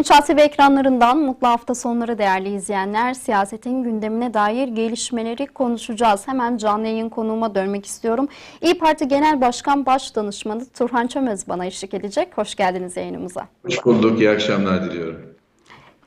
Yeni Çağ TV ekranlarından mutlu hafta sonları değerli izleyenler. Siyasetin gündemine dair gelişmeleri konuşacağız. Hemen canlı yayın konuğuma dönmek istiyorum. İyi Parti Genel Başkan Baş Danışmanı Turhan Çömez bana eşlik edecek. Hoş geldiniz yayınımıza. Hoş bulduk. İyi akşamlar diliyorum.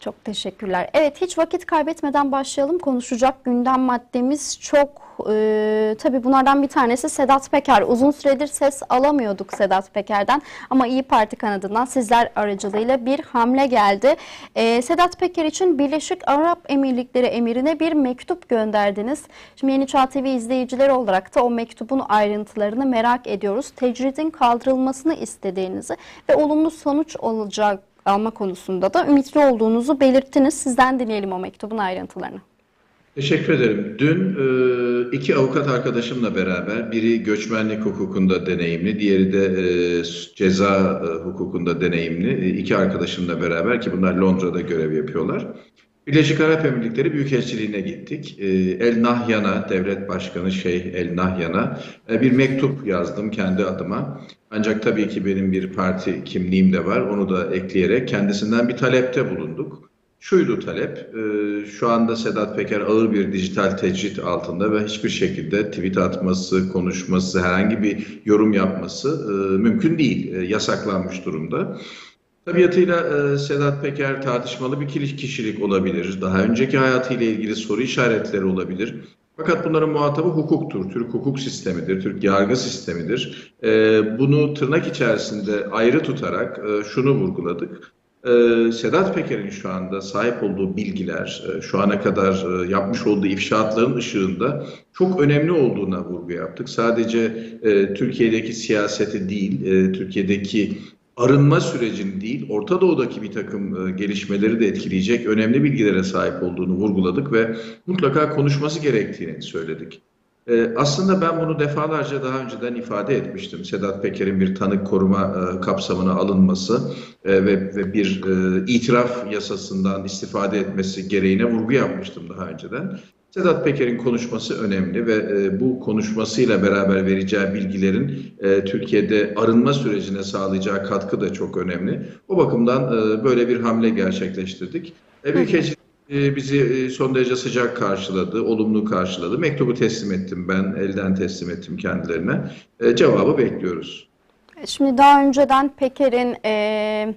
Çok teşekkürler. Evet hiç vakit kaybetmeden başlayalım. Konuşacak gündem maddemiz çok. Ee, tabii bunlardan bir tanesi Sedat Peker. Uzun süredir ses alamıyorduk Sedat Peker'den ama İyi Parti kanadından sizler aracılığıyla bir hamle geldi. Ee, Sedat Peker için Birleşik Arap Emirlikleri emirine bir mektup gönderdiniz. Şimdi Yeni Çağ TV izleyicileri olarak da o mektubun ayrıntılarını merak ediyoruz. Tecridin kaldırılmasını istediğinizi ve olumlu sonuç olacak alma konusunda da ümitli olduğunuzu belirttiniz. Sizden dinleyelim o mektubun ayrıntılarını. Teşekkür ederim. Dün e, iki avukat arkadaşımla beraber biri göçmenlik hukukunda deneyimli, diğeri de e, ceza e, hukukunda deneyimli iki arkadaşımla beraber ki bunlar Londra'da görev yapıyorlar. Birleşik Arap Emirlikleri Büyükelçiliğine gittik. El Nahyan'a, Devlet Başkanı Şeyh El Nahyan'a bir mektup yazdım kendi adıma. Ancak tabii ki benim bir parti kimliğim de var. Onu da ekleyerek kendisinden bir talepte bulunduk. Şuydu talep, şu anda Sedat Peker ağır bir dijital tecrit altında ve hiçbir şekilde tweet atması, konuşması, herhangi bir yorum yapması mümkün değil, yasaklanmış durumda. Tabiatıyla e, Sedat Peker tartışmalı bir kişilik olabilir. Daha önceki hayatıyla ilgili soru işaretleri olabilir. Fakat bunların muhatabı hukuktur. Türk hukuk sistemidir, Türk yargı sistemidir. E, bunu tırnak içerisinde ayrı tutarak e, şunu vurguladık. E, Sedat Peker'in şu anda sahip olduğu bilgiler, e, şu ana kadar e, yapmış olduğu ifşaatların ışığında çok önemli olduğuna vurgu yaptık. Sadece e, Türkiye'deki siyaseti değil, e, Türkiye'deki arınma sürecini değil, Orta Doğu'daki bir takım e, gelişmeleri de etkileyecek önemli bilgilere sahip olduğunu vurguladık ve mutlaka konuşması gerektiğini söyledik. E, aslında ben bunu defalarca daha önceden ifade etmiştim. Sedat Peker'in bir tanık koruma e, kapsamına alınması ve, ve bir itiraf yasasından istifade etmesi gereğine vurgu yapmıştım daha önceden. Sedat Peker'in konuşması önemli ve e, bu konuşmasıyla beraber vereceği bilgilerin e, Türkiye'de arınma sürecine sağlayacağı katkı da çok önemli. O bakımdan e, böyle bir hamle gerçekleştirdik. E, Büyükelçilik e, bizi e, son derece sıcak karşıladı, olumlu karşıladı. Mektubu teslim ettim ben, elden teslim ettim kendilerine. E, cevabı bekliyoruz. Şimdi daha önceden Peker'in... E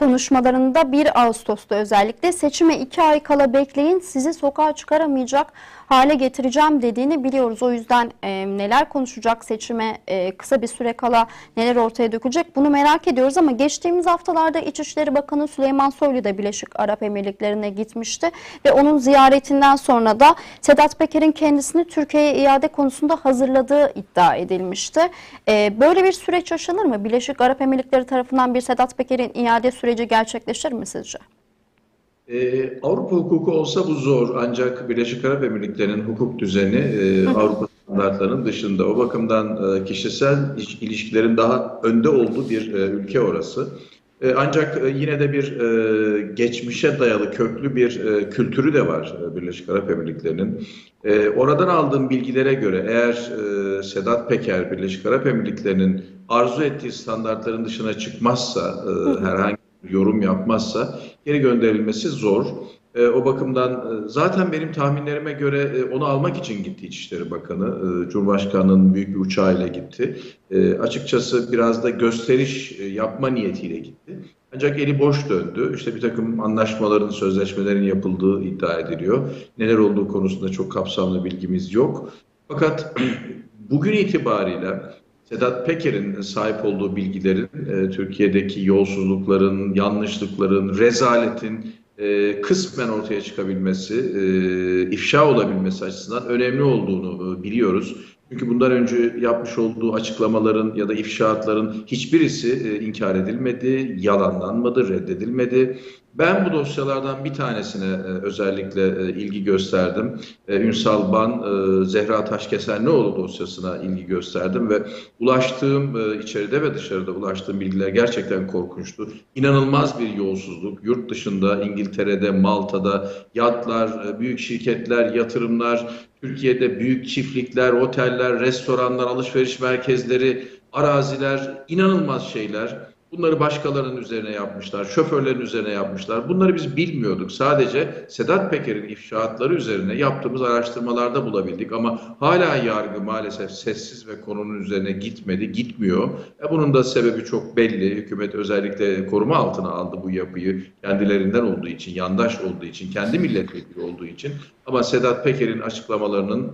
konuşmalarında 1 Ağustos'ta özellikle seçime 2 ay kala bekleyin sizi sokağa çıkaramayacak hale getireceğim dediğini biliyoruz. O yüzden e, neler konuşacak seçime e, kısa bir süre kala neler ortaya dökecek bunu merak ediyoruz ama geçtiğimiz haftalarda İçişleri Bakanı Süleyman Soylu da Birleşik Arap Emirlikleri'ne gitmişti ve onun ziyaretinden sonra da Sedat Peker'in kendisini Türkiye'ye iade konusunda hazırladığı iddia edilmişti. E, böyle bir süreç yaşanır mı? Birleşik Arap Emirlikleri tarafından bir Sedat Peker'in iade süreci gerçekleşir mi sizce? Ee, Avrupa hukuku olsa bu zor ancak Birleşik Arap Emirlikleri'nin hukuk düzeni e, Avrupa standartlarının dışında. O bakımdan e, kişisel ilişkilerin daha önde olduğu bir e, ülke orası. E, ancak e, yine de bir e, geçmişe dayalı köklü bir e, kültürü de var e, Birleşik Arap Emirlikleri'nin. E, oradan aldığım bilgilere göre eğer e, Sedat Peker Birleşik Arap Emirlikleri'nin arzu ettiği standartların dışına çıkmazsa, e, herhangi yorum yapmazsa geri gönderilmesi zor. E, o bakımdan e, zaten benim tahminlerime göre e, onu almak için gitti İçişleri Bakanı. E, Cumhurbaşkanı'nın büyük bir uçağıyla gitti. E, açıkçası biraz da gösteriş e, yapma niyetiyle gitti. Ancak eli boş döndü. İşte bir takım anlaşmaların, sözleşmelerin yapıldığı iddia ediliyor. Neler olduğu konusunda çok kapsamlı bilgimiz yok. Fakat bugün itibariyle Sedat Peker'in sahip olduğu bilgilerin e, Türkiye'deki yolsuzlukların, yanlışlıkların, rezaletin e, kısmen ortaya çıkabilmesi, e, ifşa olabilmesi açısından önemli olduğunu e, biliyoruz. Çünkü bundan önce yapmış olduğu açıklamaların ya da ifşaatların hiçbirisi e, inkar edilmedi, yalanlanmadı, reddedilmedi. Ben bu dosyalardan bir tanesine e, özellikle e, ilgi gösterdim. E, Ünsal Ban, e, Zehra Taşkesenlioğlu dosyasına ilgi gösterdim ve ulaştığım e, içeride ve dışarıda ulaştığım bilgiler gerçekten korkunçtu. İnanılmaz bir yolsuzluk. Yurt dışında, İngiltere'de, Malta'da yatlar, e, büyük şirketler, yatırımlar, Türkiye'de büyük çiftlikler, oteller, restoranlar, alışveriş merkezleri, araziler, inanılmaz şeyler Bunları başkalarının üzerine yapmışlar, şoförlerin üzerine yapmışlar. Bunları biz bilmiyorduk. Sadece Sedat Peker'in ifşaatları üzerine yaptığımız araştırmalarda bulabildik. Ama hala yargı maalesef sessiz ve konunun üzerine gitmedi, gitmiyor. E bunun da sebebi çok belli. Hükümet özellikle koruma altına aldı bu yapıyı kendilerinden olduğu için, yandaş olduğu için, kendi milletvekili olduğu için. Ama Sedat Peker'in açıklamalarının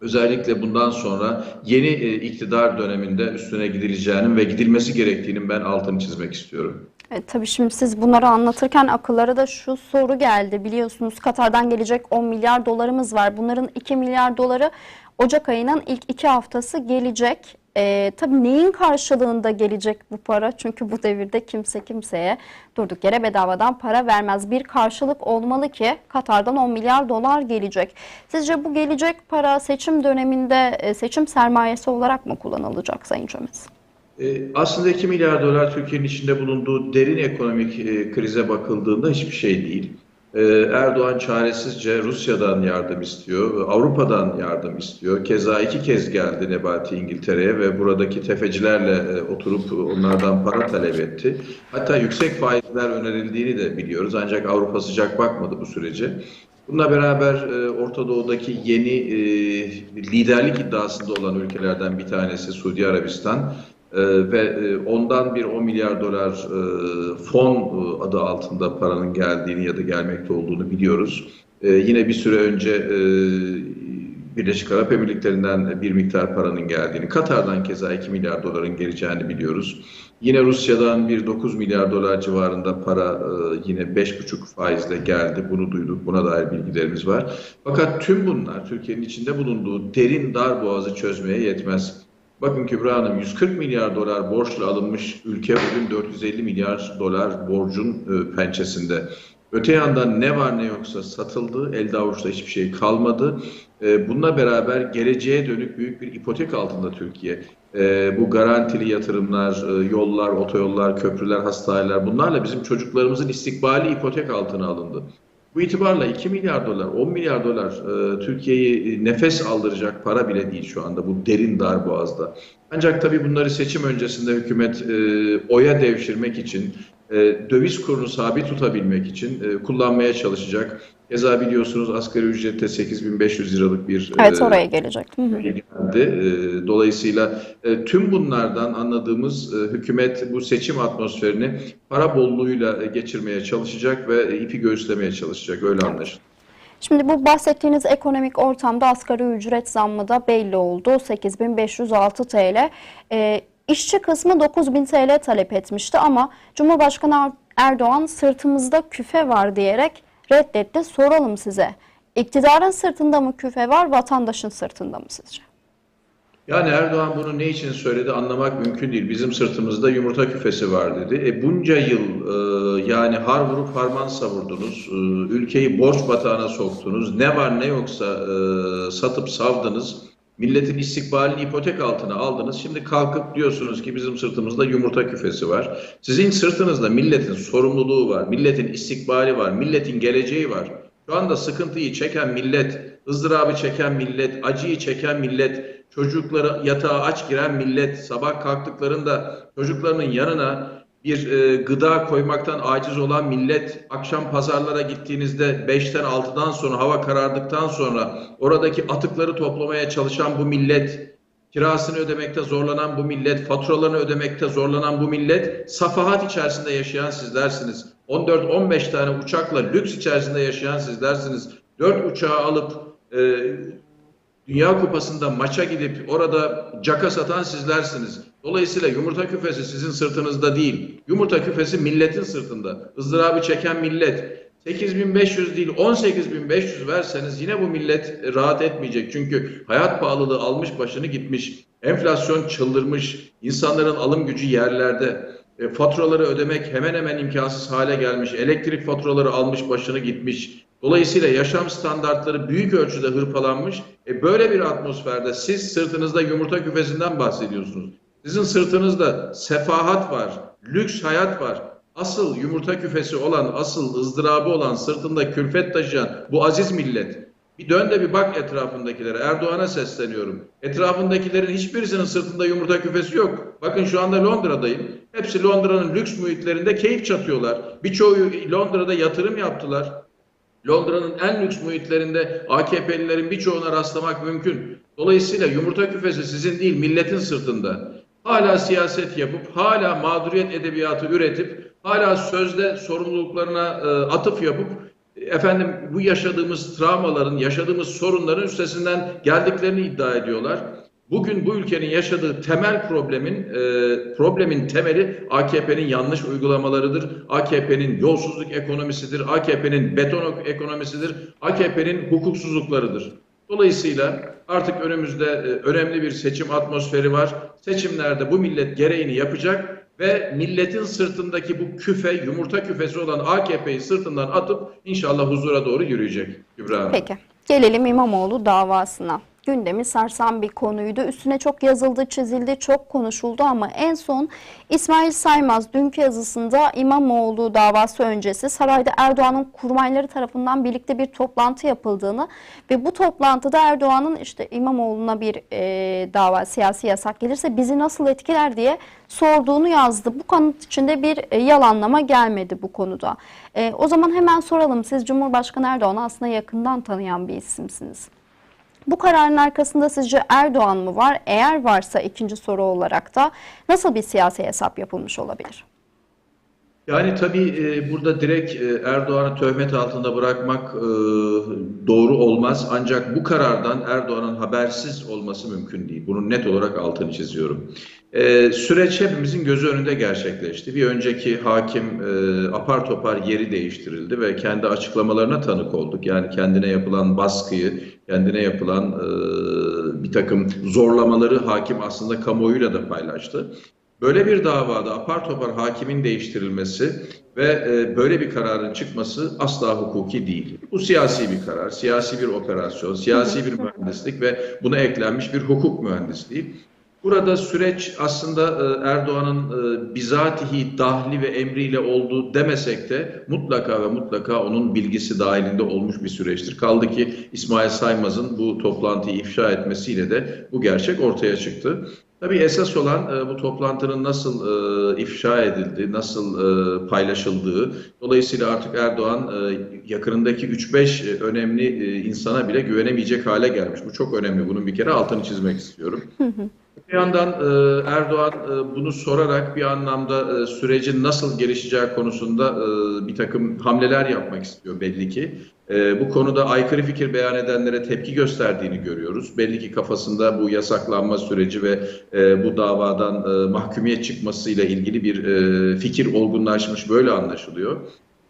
özellikle bundan sonra yeni e, iktidar döneminde üstüne gidileceğinin ve gidilmesi gerektiğinin ben altını çizmek istiyorum. E, tabii şimdi siz bunları anlatırken akıllara da şu soru geldi. Biliyorsunuz Katar'dan gelecek 10 milyar dolarımız var. Bunların 2 milyar doları Ocak ayının ilk iki haftası gelecek. E, tabii neyin karşılığında gelecek bu para? Çünkü bu devirde kimse kimseye durduk yere bedavadan para vermez. Bir karşılık olmalı ki Katar'dan 10 milyar dolar gelecek. Sizce bu gelecek para seçim döneminde e, seçim sermayesi olarak mı kullanılacak Sayın Çömez? E, Aslında 2 milyar dolar Türkiye'nin içinde bulunduğu derin ekonomik e, krize bakıldığında hiçbir şey değil. E, Erdoğan çaresizce Rusya'dan yardım istiyor, Avrupa'dan yardım istiyor. Keza iki kez geldi Nebati İngiltere'ye ve buradaki tefecilerle e, oturup onlardan para talep etti. Hatta yüksek faizler önerildiğini de biliyoruz ancak Avrupa sıcak bakmadı bu sürece. Bununla beraber e, Orta Doğu'daki yeni e, liderlik iddiasında olan ülkelerden bir tanesi Suudi Arabistan. Ee, ve e, ondan bir 10 milyar dolar e, fon e, adı altında paranın geldiğini ya da gelmekte olduğunu biliyoruz. E, yine bir süre önce e, Birleşik Arap Emirlikleri'nden bir miktar paranın geldiğini, Katar'dan keza 2 milyar doların geleceğini biliyoruz. Yine Rusya'dan bir 9 milyar dolar civarında para yine 5,5 faizle geldi. Bunu duyduk. Buna dair bilgilerimiz var. Fakat tüm bunlar Türkiye'nin içinde bulunduğu derin dar boğazı çözmeye yetmez. Bakın Kübra Hanım 140 milyar dolar borçla alınmış ülke bugün 450 milyar dolar borcun e, pençesinde. Öte yandan ne var ne yoksa satıldı, elde avuçta hiçbir şey kalmadı. E, bununla beraber geleceğe dönük büyük bir ipotek altında Türkiye. E, bu garantili yatırımlar, yollar, otoyollar, köprüler, hastaneler bunlarla bizim çocuklarımızın istikbali ipotek altına alındı. Bu itibarla 2 milyar dolar, 10 milyar dolar e, Türkiye'yi nefes aldıracak para bile değil şu anda bu derin dar boğazda. Ancak tabii bunları seçim öncesinde hükümet e, oya devşirmek için, e, döviz kurunu sabit tutabilmek için e, kullanmaya çalışacak. Keza biliyorsunuz asgari ücrette 8500 liralık bir Evet e, oraya gelecek. Hı hı. geldi. E, Dolayısıyla e, tüm bunlardan anladığımız e, hükümet bu seçim atmosferini para bolluğuyla e, geçirmeye çalışacak ve e, ipi göğüslemeye çalışacak. Öyle anlaşılıyor. Şimdi bu bahsettiğiniz ekonomik ortamda asgari ücret zammı da belli oldu. 8506 TL. Ee, işçi kısmı 9000 TL talep etmişti ama Cumhurbaşkanı Er- Erdoğan sırtımızda küfe var diyerek reddetti. Soralım size. İktidarın sırtında mı küfe var, vatandaşın sırtında mı sizce? Yani Erdoğan bunu ne için söyledi anlamak mümkün değil. Bizim sırtımızda yumurta küfesi var dedi. E bunca yıl e, yani har vurup harman savurdunuz. E, ülkeyi borç batağına soktunuz. Ne var ne yoksa e, satıp savdınız. Milletin istikbalini ipotek altına aldınız. Şimdi kalkıp diyorsunuz ki bizim sırtımızda yumurta küfesi var. Sizin sırtınızda milletin sorumluluğu var. Milletin istikbali var. Milletin geleceği var. Şu anda sıkıntıyı çeken millet, ızdırabı çeken millet, acıyı çeken millet, çocukları yatağa aç giren millet, sabah kalktıklarında çocuklarının yanına bir e, gıda koymaktan aciz olan millet, akşam pazarlara gittiğinizde 5'ten 6'dan sonra hava karardıktan sonra oradaki atıkları toplamaya çalışan bu millet, kirasını ödemekte zorlanan bu millet, faturalarını ödemekte zorlanan bu millet, safahat içerisinde yaşayan sizlersiniz. 14-15 tane uçakla lüks içerisinde yaşayan sizlersiniz. 4 uçağı alıp e, Dünya Kupası'nda maça gidip orada caka satan sizlersiniz. Dolayısıyla yumurta küfesi sizin sırtınızda değil. Yumurta küfesi milletin sırtında. Izdırabı çeken millet. 8500 değil 18500 verseniz yine bu millet rahat etmeyecek. Çünkü hayat pahalılığı almış başını gitmiş. Enflasyon çıldırmış. insanların alım gücü yerlerde. E, faturaları ödemek hemen hemen imkansız hale gelmiş. Elektrik faturaları almış başını gitmiş. Dolayısıyla yaşam standartları büyük ölçüde hırpalanmış. E böyle bir atmosferde siz sırtınızda yumurta küfesinden bahsediyorsunuz. Sizin sırtınızda sefahat var, lüks hayat var. Asıl yumurta küfesi olan, asıl ızdırabı olan, sırtında külfet taşıyan bu aziz millet. Bir dön de bir bak etrafındakilere. Erdoğan'a sesleniyorum. Etrafındakilerin hiçbirisinin sırtında yumurta küfesi yok. Bakın şu anda Londra'dayım. Hepsi Londra'nın lüks muhitlerinde keyif çatıyorlar. Birçoğu Londra'da yatırım yaptılar. Londra'nın en lüks muhitlerinde AKP'lilerin birçoğuna rastlamak mümkün. Dolayısıyla yumurta küfesi sizin değil milletin sırtında. Hala siyaset yapıp, hala mağduriyet edebiyatı üretip, hala sözde sorumluluklarına e, atıf yapıp, efendim bu yaşadığımız travmaların, yaşadığımız sorunların üstesinden geldiklerini iddia ediyorlar. Bugün bu ülkenin yaşadığı temel problemin e, problemin temeli AKP'nin yanlış uygulamalarıdır. AKP'nin yolsuzluk ekonomisidir. AKP'nin beton ekonomisidir. AKP'nin hukuksuzluklarıdır. Dolayısıyla artık önümüzde e, önemli bir seçim atmosferi var. Seçimlerde bu millet gereğini yapacak ve milletin sırtındaki bu küfe, yumurta küfesi olan AKP'yi sırtından atıp inşallah huzura doğru yürüyecek Kübra Hanım. Peki. Gelelim İmamoğlu davasına. Gündemi sarsan bir konuydu. Üstüne çok yazıldı, çizildi, çok konuşuldu ama en son İsmail Saymaz dünkü yazısında İmamoğlu davası öncesi sarayda Erdoğan'ın kurmayları tarafından birlikte bir toplantı yapıldığını ve bu toplantıda Erdoğan'ın işte İmamoğlu'na bir e, dava, siyasi yasak gelirse bizi nasıl etkiler diye sorduğunu yazdı. Bu kanıt içinde bir e, yalanlama gelmedi bu konuda. E, o zaman hemen soralım. Siz Cumhurbaşkanı Erdoğan'ı aslında yakından tanıyan bir isimsiniz. Bu kararın arkasında sizce Erdoğan mı var? Eğer varsa ikinci soru olarak da nasıl bir siyasi hesap yapılmış olabilir? Yani tabii e, burada direkt e, Erdoğan'ı töhmet altında bırakmak e, doğru olmaz. Ancak bu karardan Erdoğan'ın habersiz olması mümkün değil. Bunun net olarak altını çiziyorum. Süreç hepimizin gözü önünde gerçekleşti. Bir önceki hakim apar topar yeri değiştirildi ve kendi açıklamalarına tanık olduk. Yani kendine yapılan baskıyı, kendine yapılan bir takım zorlamaları hakim aslında kamuoyuyla da paylaştı. Böyle bir davada apar topar hakimin değiştirilmesi ve e, böyle bir kararın çıkması asla hukuki değil. Bu siyasi bir karar, siyasi bir operasyon, siyasi bir mühendislik ve buna eklenmiş bir hukuk mühendisliği. Burada süreç aslında e, Erdoğan'ın e, bizatihi dahli ve emriyle olduğu demesek de mutlaka ve mutlaka onun bilgisi dahilinde olmuş bir süreçtir. Kaldı ki İsmail Saymaz'ın bu toplantıyı ifşa etmesiyle de bu gerçek ortaya çıktı. Tabii esas olan e, bu toplantının nasıl e, ifşa edildiği, nasıl e, paylaşıldığı. Dolayısıyla artık Erdoğan e, yakınındaki 3-5 e, önemli e, insana bile güvenemeyecek hale gelmiş. Bu çok önemli. Bunun bir kere altını çizmek istiyorum. Bir yandan e, Erdoğan e, bunu sorarak bir anlamda e, sürecin nasıl gelişeceği konusunda e, bir takım hamleler yapmak istiyor belli ki. E, bu konuda aykırı fikir beyan edenlere tepki gösterdiğini görüyoruz. Belli ki kafasında bu yasaklanma süreci ve e, bu davadan e, mahkumiyet çıkmasıyla ilgili bir e, fikir olgunlaşmış böyle anlaşılıyor.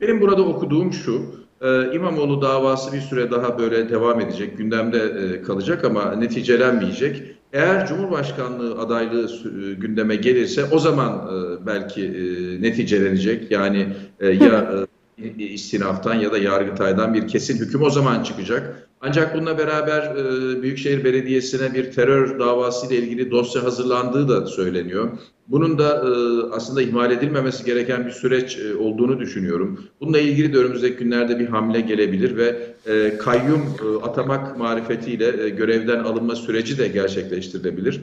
Benim burada okuduğum şu, e, İmamoğlu davası bir süre daha böyle devam edecek, gündemde e, kalacak ama neticelenmeyecek. Eğer Cumhurbaşkanlığı adaylığı e, gündeme gelirse o zaman e, belki e, neticelenecek. Yani e, ya e, istinaftan ya da Yargıtay'dan bir kesin hüküm o zaman çıkacak. Ancak bununla beraber e, Büyükşehir Belediyesi'ne bir terör davası ile ilgili dosya hazırlandığı da söyleniyor. Bunun da e, aslında ihmal edilmemesi gereken bir süreç e, olduğunu düşünüyorum. Bununla ilgili de önümüzdeki günlerde bir hamle gelebilir ve e, kayyum e, atamak marifetiyle e, görevden alınma süreci de gerçekleştirilebilir.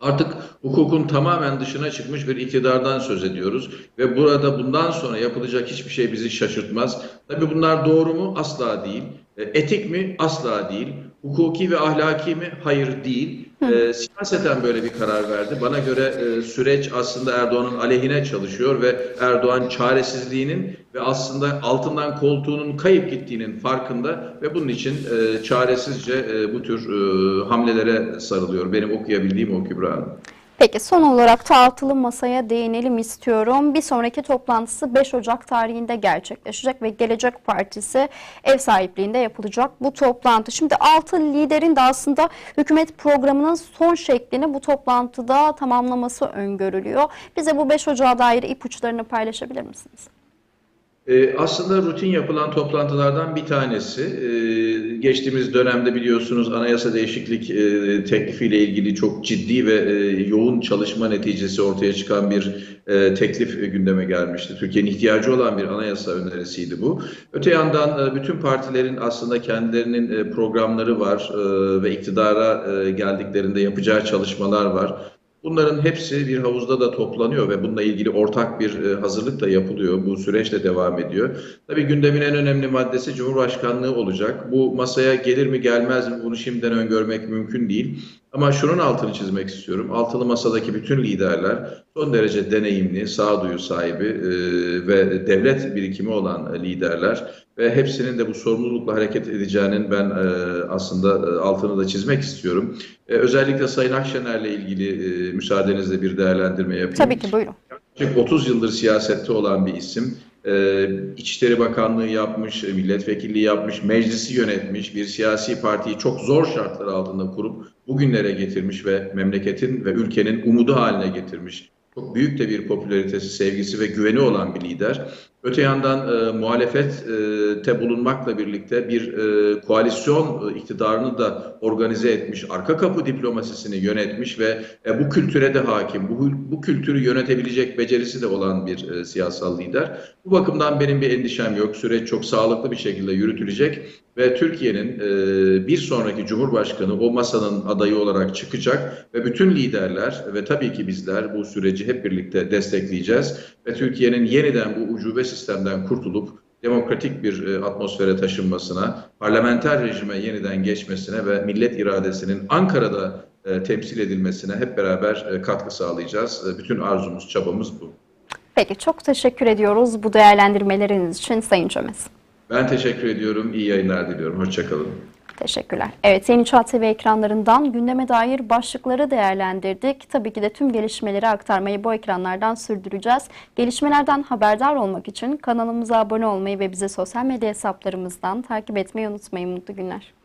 Artık hukukun tamamen dışına çıkmış bir iktidardan söz ediyoruz ve burada bundan sonra yapılacak hiçbir şey bizi şaşırtmaz. Tabii bunlar doğru mu? Asla değil. E, Etik mi? Asla değil. Hukuki ve ahlaki mi? Hayır değil. E, siyaseten böyle bir karar verdi. Bana göre e, süreç aslında Erdoğan'ın aleyhine çalışıyor ve Erdoğan çaresizliğinin ve aslında altından koltuğunun kayıp gittiğinin farkında ve bunun için e, çaresizce e, bu tür e, hamlelere sarılıyor. Benim okuyabildiğim o Kübra Hanım. Peki son olarak da masaya değinelim istiyorum. Bir sonraki toplantısı 5 Ocak tarihinde gerçekleşecek ve Gelecek Partisi ev sahipliğinde yapılacak bu toplantı. Şimdi altı liderin de aslında hükümet programının son şeklini bu toplantıda tamamlaması öngörülüyor. Bize bu 5 Ocak'a dair ipuçlarını paylaşabilir misiniz? Ee, aslında rutin yapılan toplantılardan bir tanesi. Ee, geçtiğimiz dönemde biliyorsunuz anayasa değişiklik e, teklifiyle ilgili çok ciddi ve e, yoğun çalışma neticesi ortaya çıkan bir e, teklif gündeme gelmişti. Türkiye'nin ihtiyacı olan bir anayasa önerisiydi bu. Öte yandan bütün partilerin aslında kendilerinin programları var ve iktidara geldiklerinde yapacağı çalışmalar var. Bunların hepsi bir havuzda da toplanıyor ve bununla ilgili ortak bir e, hazırlık da yapılıyor. Bu süreç de devam ediyor. Tabii gündemin en önemli maddesi Cumhurbaşkanlığı olacak. Bu masaya gelir mi gelmez mi bunu şimdiden öngörmek mümkün değil. Ama şunun altını çizmek istiyorum. Altılı masadaki bütün liderler son derece deneyimli, sağduyu sahibi e, ve devlet birikimi olan liderler ve hepsinin de bu sorumlulukla hareket edeceğinin ben e, aslında e, altını da çizmek istiyorum. E, özellikle Sayın Akşener'le ilgili e, müsaadenizle bir değerlendirme yapayım. Tabii ki buyurun. Yaklaşık 30 yıldır siyasette olan bir isim. Ee, İçişleri Bakanlığı yapmış, milletvekilliği yapmış, meclisi yönetmiş, bir siyasi partiyi çok zor şartlar altında kurup bugünlere getirmiş ve memleketin ve ülkenin umudu haline getirmiş. Çok büyük de bir popülaritesi, sevgisi ve güveni olan bir lider. Öte yandan e, muhalefette bulunmakla birlikte bir e, koalisyon e, iktidarını da organize etmiş, arka kapı diplomasisini yönetmiş ve e, bu kültüre de hakim, bu, bu kültürü yönetebilecek becerisi de olan bir e, siyasal lider. Bu bakımdan benim bir endişem yok. Süreç çok sağlıklı bir şekilde yürütülecek ve Türkiye'nin e, bir sonraki Cumhurbaşkanı o masanın adayı olarak çıkacak ve bütün liderler ve tabii ki bizler bu süreci hep birlikte destekleyeceğiz ve Türkiye'nin yeniden bu ucube sistemden kurtulup demokratik bir e, atmosfere taşınmasına, parlamenter rejime yeniden geçmesine ve millet iradesinin Ankara'da e, temsil edilmesine hep beraber e, katkı sağlayacağız. Bütün arzumuz, çabamız bu. Peki çok teşekkür ediyoruz bu değerlendirmeleriniz için Sayın Çömez. Ben teşekkür ediyorum. İyi yayınlar diliyorum. Hoşçakalın. Teşekkürler. Evet Yeni Çağ TV ekranlarından gündeme dair başlıkları değerlendirdik. Tabii ki de tüm gelişmeleri aktarmayı bu ekranlardan sürdüreceğiz. Gelişmelerden haberdar olmak için kanalımıza abone olmayı ve bizi sosyal medya hesaplarımızdan takip etmeyi unutmayın. Mutlu günler.